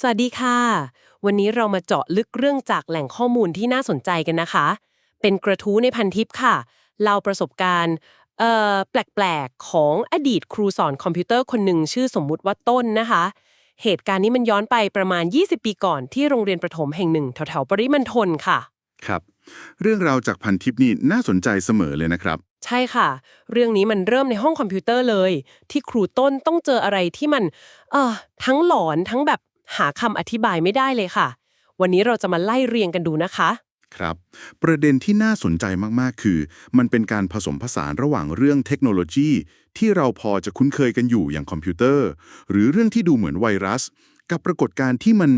สวัสดีค่ะ วันนี้เรามาเจาะลึกเรื่องจากแหล่งข้อมูลที่น่าสนใจกันนะคะ เป็นกระทู้ในพันทิปค่ะเล่าประสบการณ์เอ่อแปลกๆ ของอดีตครูสอนคอมพิวเตอร์คนหนึ่งชื่อสมมุติว่าต้นนะคะ เหตุการณ์นี้มันย้อนไปประมาณ 20 ปีก่อนที่โรงเรียนประถมแห่งหนึ่งแถวๆปริมณฑลค่ะ ครับ เรื่องราวจากพันทิปนี่น่าสนใจเสมอเลยนะครับ ใช่ค่ะ เรื่องนี้มันเริ่มในห้องคอมพิวเตอร์เลย ที่ครูต้นต้องเจออะไรที่มัน เออทั้งหลอนทั้งแบบ หาคำอธิบายไม่ได้เลยค่ะ วันนี้เราจะมาไล่เรียงกันดูนะคะ ครับ ประเด็นที่น่าสนใจมาก ๆ คือ มันเป็นการผสมผสานระหว่างเรื่องเทคโนโลยี ที่เราพอจะคุ้นเคยกันอยู่อย่างคอมพิวเตอร์ หรือเรื่องที่ดูเหมือนไวรัส กับปรากฏการณ์ที่มัน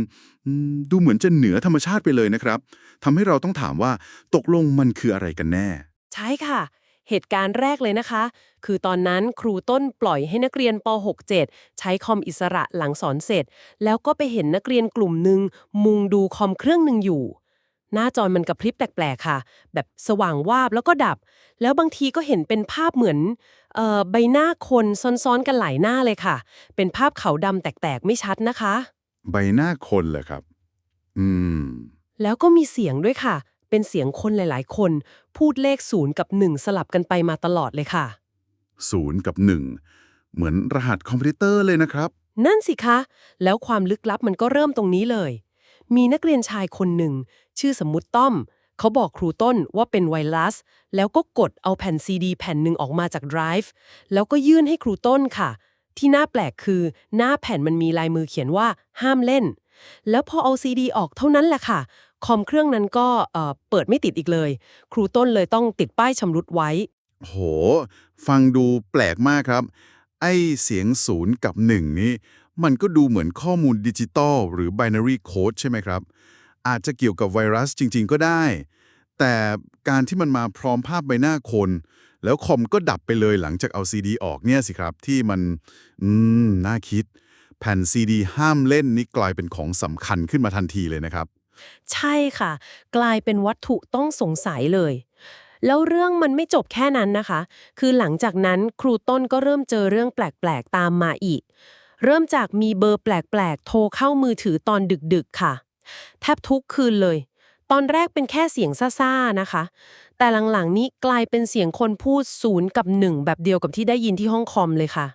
อืมดูเหมือนจะเหนือธรรมชาติไปเลยนะครับทำให้เราต้องถามว่า ตกลงมันคืออะไรกันแน่ ใช่ค่ะ เหตุการณ์แรกเลยนะคะ คือตอนนั้นครูต้นปล่อยให้นักเรียนป .67 ใช้คอมอิสระหลังสอนเสร็จ แล้วก็ไปเห็นนักเรียนกลุ่มหนึ่งมุงดูคอมเครื่องหนึ่งอยู่ หน้าจอมันกระพริบแปลกๆค่ะ แบบสว่างวาบแล้วก็ดับ แล้วบางทีก็เห็นเป็นภาพเหมือนเอ่อใบหน้าคนซ้อนๆกันหลายหน้าเลยค่ะ เป็นภาพขาวดำแตกๆไม่ชัดนะคะ ใบหน้าคนเหรอครับ อืม แล้วก็มีเสียงด้วยค่ะ เป็นเสียงคนหลาย ๆ คน พูดเลขศูนย์กับหนึ่งสลับกันไปมาตลอดเลยค่ะ ศูนย์กับหนึ่งเหมือนรหัสคอมพิวเตอร์เลยนะครับ นั่นสิคะ แล้วความลึกลับมันก็เริ่มตรงนี้เลย มีนักเรียนชายคนหนึ่ง ชื่อสมมุติต้อม เขาบอกครูต้นว่าเป็นไวรัส แล้วก็กดเอาแผ่นซีดีแผ่นหนึ่งออกมาจากไดรฟ์แล้วก็ยื่นให้ครูต้นค่ะ ที่น่าแปลกคือ หน้าแผ่นมันมีลายมือเขียนว่าห้ามเล่น แล้วพอเอาซีดีออกเท่านั้นแหละค่ะ คอมเครื่องนั้นก็เปิดไม่ติดอีกเลย ครูต้นเลยต้องติดป้ายชำรุดไว้ โห ฟังดูแปลกมากครับ ไอเสียงศูนย์กับหนึ่งนี้ มันก็ดูเหมือนข้อมูลดิจิตอลหรือ binary code ใช่ไหมครับ อาจจะเกี่ยวกับไวรัสจริง ๆ ก็ได้ แต่การที่มันมาพร้อมภาพใบหน้าคน แล้วคอมก็ดับไปเลยหลังจากเอาซีดีออกเนี่ยสิครับ ที่มัน อืม น่าคิดแผ่นซีดีห้ามเล่นนี่กลายเป็นของสำคัญขึ้นมาทันทีเลยนะครับ ใช่ค่ะ กลายเป็นวัตถุต้องสงสัยเลย แล้วเรื่องมันไม่จบแค่นั้นนะคะ คือหลังจากนั้นครูต้นก็เริ่มเจอเรื่องแปลกๆตามมาอีก เริ่มจากมีเบอร์แปลกๆ โทรเข้ามือถือตอนดึกๆค่ะ แทบทุกคืนเลย ตอนแรกเป็นแค่เสียงซ่าๆนะคะ แต่หลังๆนี้กลายเป็นเสียงคนพูดศูนย์กับหนึ่งแบบเดียวกับที่ได้ยินที่ห้องคอมเลยค่ะ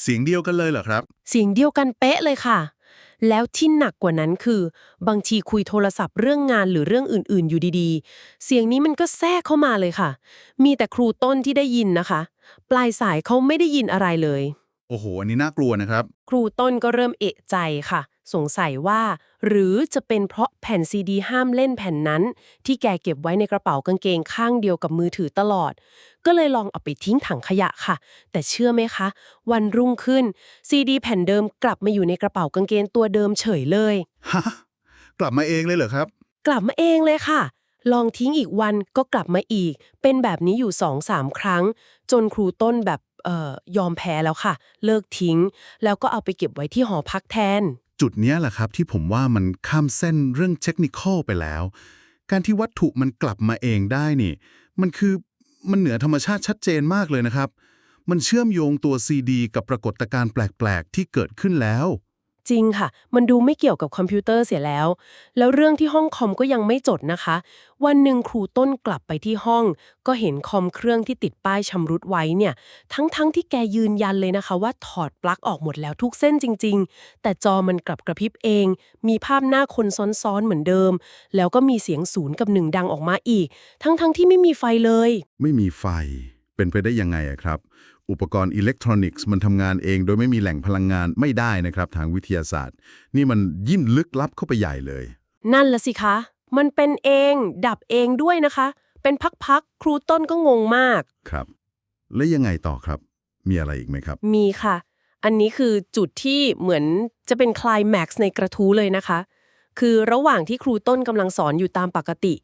เสียงเดียวกันเลยเหรอครับ เสียงเดียวกันเป๊ะเลยค่ะ แล้วที่หนักกว่านั้นคือ บางทีคุยโทรศัพท์เรื่องงานหรือเรื่องอื่น ๆ อยู่ดีๆ เสียงนี้มันก็แทรกเข้ามาเลยค่ะ มีแต่ครูต้นที่ได้ยินนะคะ ปลายสายเขาไม่ได้ยินอะไรเลย โอ้โห อันนี้น่ากลัวนะครับ ครูต้นก็เริ่มเอะใจค่ะ สงสัยว่า หรือจะเป็นเพราะแผ่นซีดีห้ามเล่นแผ่นนั้น ที่แกเก็บไว้ในกระเป๋ากางเกงข้างเดียวกับมือถือตลอด ก็เลยลองเอาไปทิ้งถังขยะค่ะ แต่เชื่อไหมคะ วันรุ่งขึ้นซีดีแผ่นเดิมกลับมาอยู่ในกระเป๋ากางเกงตัวเดิมเฉยเลยฮะกลับมาเองเลยเหรอครับ กลับมาเองเลยค่ะ ลองทิ้งอีกวันก็กลับมาอีก เป็นแบบนี้อยู่สองสามครั้ง จนครูต้นแบบเอ่อยอมแพ้แล้วค่ะ เลิกทิ้ง แล้วก็เอาไปเก็บไว้ที่หอพักแทนจุดนี้แหละครับที่ผมว่ามันข้ามเส้นเรื่องเทคนิคอลไปแล้ว การที่วัตถุมันกลับมาเองได้นี่ มันคือมันเหนือธรรมชาติชัดเจนมากเลยนะครับ มันเชื่อมโยงตัวซีดีกับปรากฏการณ์แปลก ๆ ที่เกิดขึ้นแล้ว จริงค่ะ มันดูไม่เกี่ยวกับคอมพิวเตอร์เสียแล้ว แล้วเรื่องที่ห้องคอมก็ยังไม่จดนะคะ วันหนึ่งครูต้นกลับไปที่ห้อง ก็เห็นคอมเครื่องที่ติดป้ายชำรุดไว้เนี่ย ทั้งๆทที่แกยืนยันเลยนะคะ ว่าถอดปลั๊กออกหมดแล้วทุกเส้นจริง ๆ แต่จอมันกลับกระพริบเอง มีภาพหน้าคนซ้อนๆเหมือนเดิม แล้วก็มีเสียงศูนย์กับหนึ่งดังออกมาอีก ทั้งๆที่ไม่มีไฟเลย ไม่มีไฟ เป็นไปได้ยังไงอะครับ อุปกรณ์อิเล็กทรอนิกส์มันทำงานเองโดยไม่มีแหล่งพลังงานไม่ได้นะครับ ทางวิทยาศาสตร์ นี่มันยิ่งลึกลับเข้าไปใหญ่เลย นั่นละสิคะ มันเป็นเอง ดับเองด้วยนะคะ เป็นพักๆ ครูต้นก็งงมาก ครับ แล้วยังไงต่อครับ มีอะไรอีกไหมครับ มีค่ะ อันนี้คือจุดที่เหมือนจะเป็นคลายแม็กซ์ในกระทู้เลยนะคะ คือระหว่างที่ครูต้นกำลังสอนอยู่ตามปกติ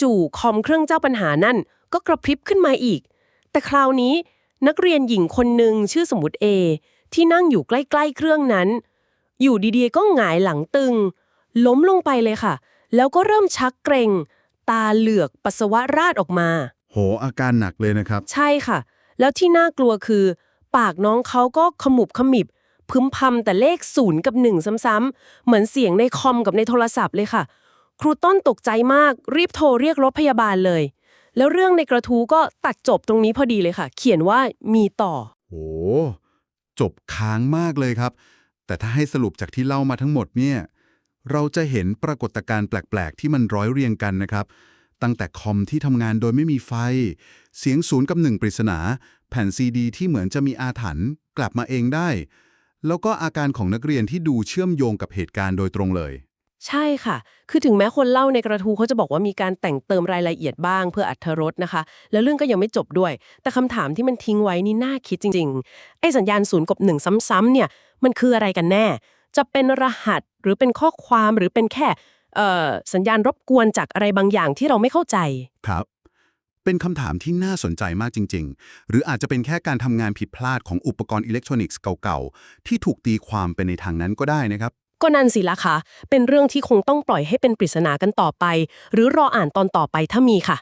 จู่ๆคอมเครื่องเจ้าปัญหานั่นก็กระพริบขึ้นมาอีก แต่คราวนี้ นักเรียนหญิงคนหนึ่งชื่อสมมติเอที่นั่งอยู่ใกล้ๆเครื่องนั้น อยู่ดีๆก็หงายหลังตึง ล้มลงไปเลยค่ะ แล้วก็เริ่มชักเกรงตาเหลือกปัสสาวะราดออกมา โห อาการหนักเลยนะครับ ใช่ค่ะ แล้วที่น่ากลัวคือ ปากน้องเขาก็ขมุบขมิบ พึมพำแต่เลขศูนย์กับหนึ่งซ้ำๆเหมือนเสียงในคอมกับในโทรศัพท์เลยค่ะ ครูต้นตกใจมากรีบโทรเรียกรถพยาบาลเลย แล้วเรื่องในกระทู้ก็ตัดจบตรงนี้พอดีเลยค่ะ เขียนว่ามีต่อ โอ้จบค้างมากเลยครับ แต่ถ้าให้สรุปจากที่เล่ามาทั้งหมดเนี่ย เราจะเห็นปรากฏการณ์แปลก ๆ ที่มันร้อยเรียงกันนะครับ ตั้งแต่คอมที่ทำงานโดยไม่มีไฟ เสียงศูนย์กับหนึ่งปริศนา แผ่นซีดี ที่เหมือนจะมีอาถรรพ์กลับมาเองได้ แล้วก็อาการของนักเรียนที่ดูเชื่อมโยงกับเหตุการณ์โดยตรงเลย ใช่ค่ะ คือถึงแม้คนเล่าในกระทู้เขาจะบอกว่ามีการแต่งเติมรายละเอียดบ้างเพื่ออัธรสนะคะ แล้วเรื่องก็ยังไม่จบด้วย แต่คำถามที่มันทิ้งไว้นี่น่าคิดจริง ๆ ไอ้สัญญาณศูนย์กับหนึ่งซ้ำๆเนี่ย มันคืออะไรกันแน่ จะเป็นรหัสหรือเป็นข้อความหรือเป็นแค่เอ่อสัญญาณรบกวนจากอะไรบางอย่างที่เราไม่เข้าใจ ครับ เป็นคำถามที่น่าสนใจมากจริง ๆ หรืออาจจะเป็นแค่การทำงานผิดพลาดของอุปกรณ์อิเล็กทรอนิกส์เก่าๆ ที่ถูกตีความไปในทางนั้นก็ได้นะครับ ก็นั่นสิละค่ะ เป็นเรื่องที่คงต้องปล่อยให้เป็นปริศนากันต่อไป หรือรออ่านตอนต่อไปถ้ามีค่ะ